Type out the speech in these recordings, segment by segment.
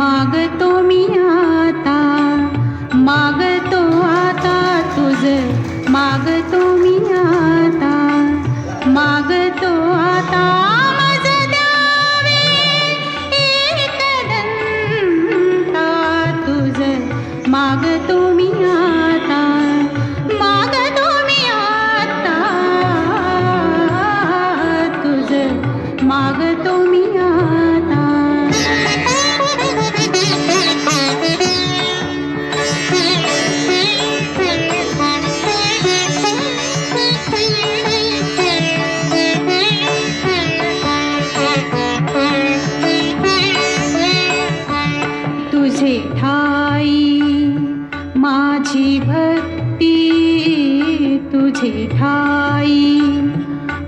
मागतो मी आता मागतो आता तुझ मागतो मी आता मागतो आता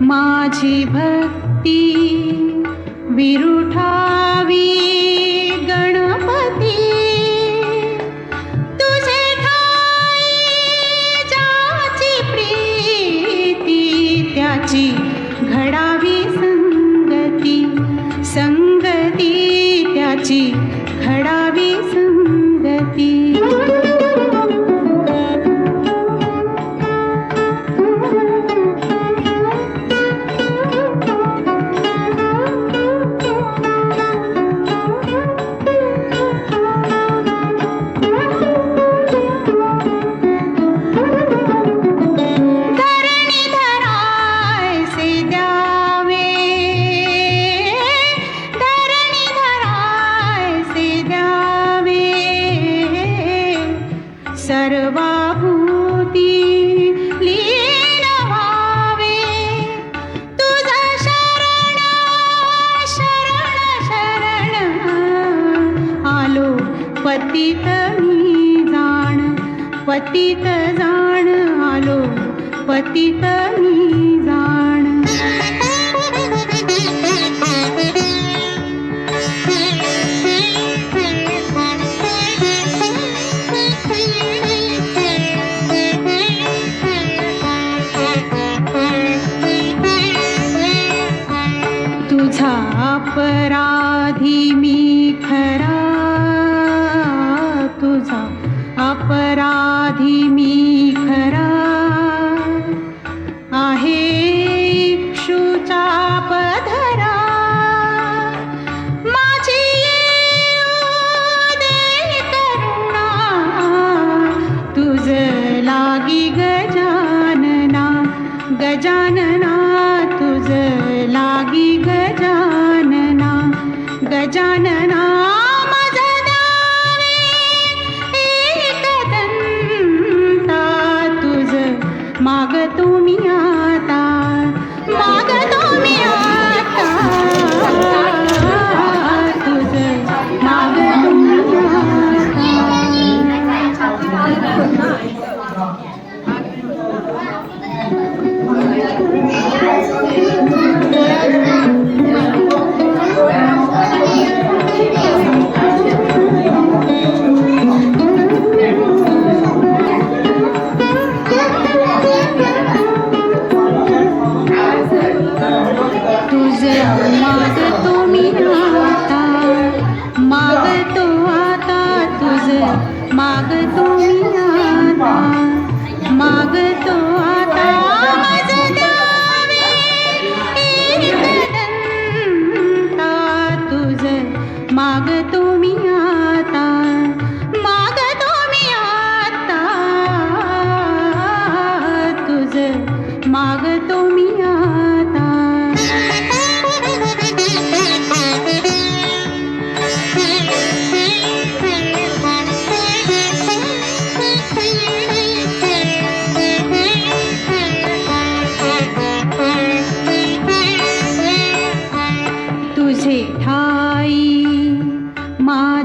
माझी भक्ती विरुठावी गणपती. तुझे ठाई ज्याची त्याची घडावी संगती संगती त्याची घडा पतित जाण आलो पतित मी जाण. तुझा अपराधी मी खरा জানা Allah.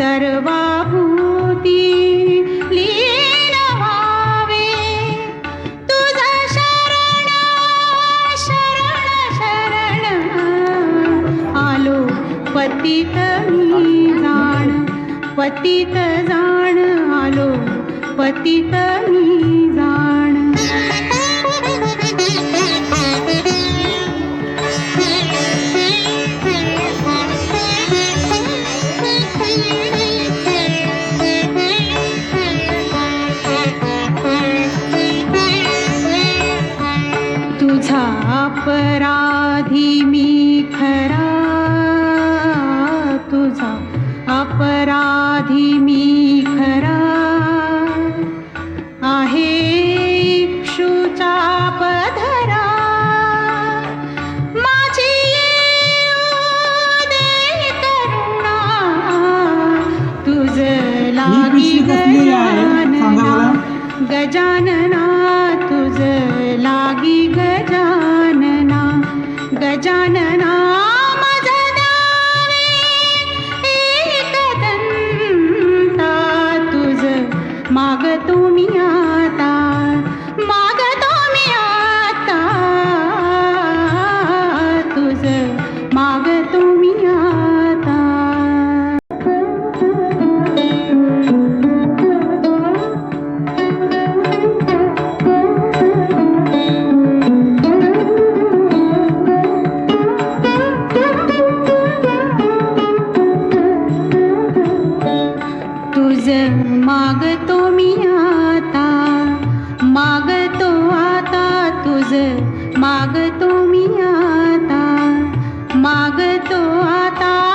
सर्वाभूती लीन व्हावे तुझा शरण शरण. आलो पतित मी जाण. पतित जाण आलो पतित मी जाण. मागतो आता.